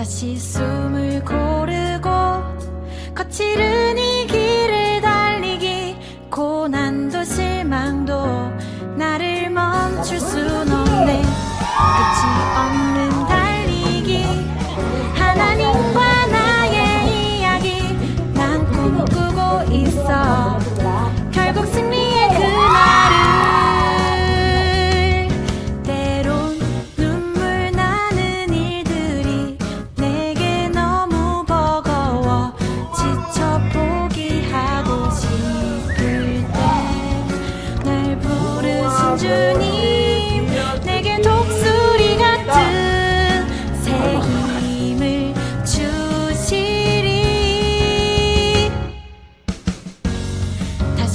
다시 숨을 고르고 거칠은 이 길을 달리기 고난도 실망도 나를 멈출 순 없네. 끝이 없는 달리기 하나님과 나의 이야기 난 꿈꾸고 있어. 결국 승리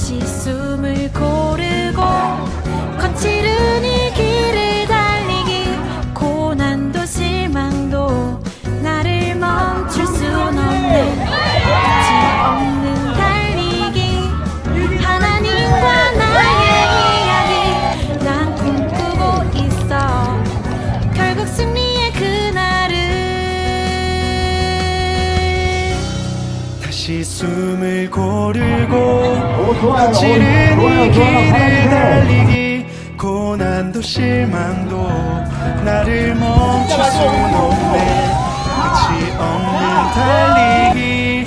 다시 숨을 고르고 거칠은 이 길을 달리기 고난도 실망도 나를 멈출 순 없네 끝이 없는 달리기 하나님과 나의 이야기 난 꿈꾸고 있어. 결국 승리의 그날을 다시 숨을 고르고 거칠은 이 길을 달리기. 고난도 실망도 나를 멈출 순 없네. 끝이 없는 달리기.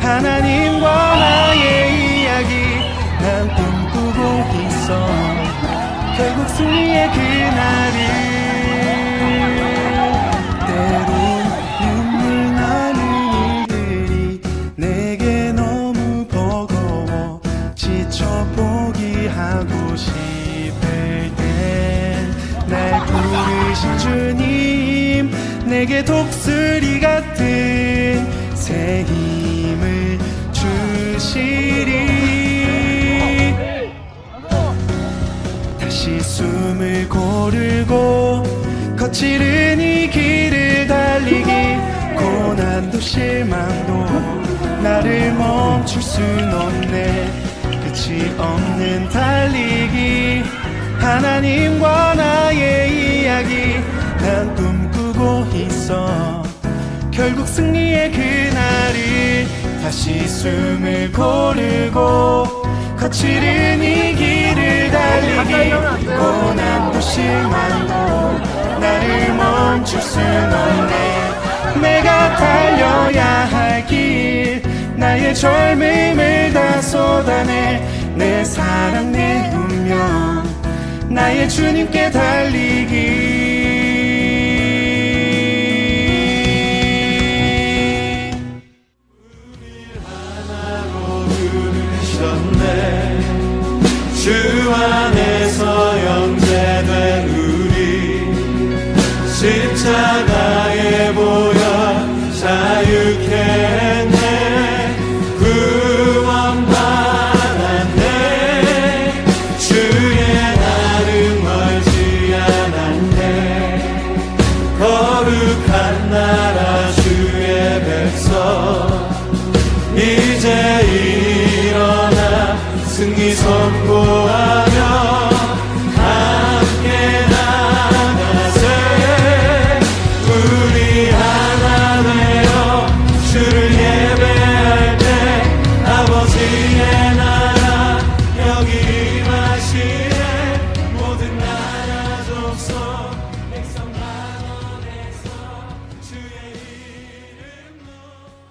하나님과 나의 이야기. 난 꿈꾸고 있어. 결국 승리의 그날 싶을 땐날 부르신 주님 내게 독수리 같은 새 힘을 주시리. 다시 숨을 고르고 거칠은 이 길을 달리기 고난도 실망도 나를 멈출 순 없네. 끝이 없는 달리기 하나님과 나의 이야기 난 꿈꾸고 있어. 결국 승리의 그날을 다시 숨을 고르고 거칠은 이 길을 달리기 고난도 실망도 나를 멈출 순 없네. 내가 달려야 할 길 나의 젊음을 다 쏟아내 내 사랑 내 운명 나의 주님께 달리기. 우리 하나로 부르셨네 주 안에서 영제된 우리 십자가에 보여 자유케 love.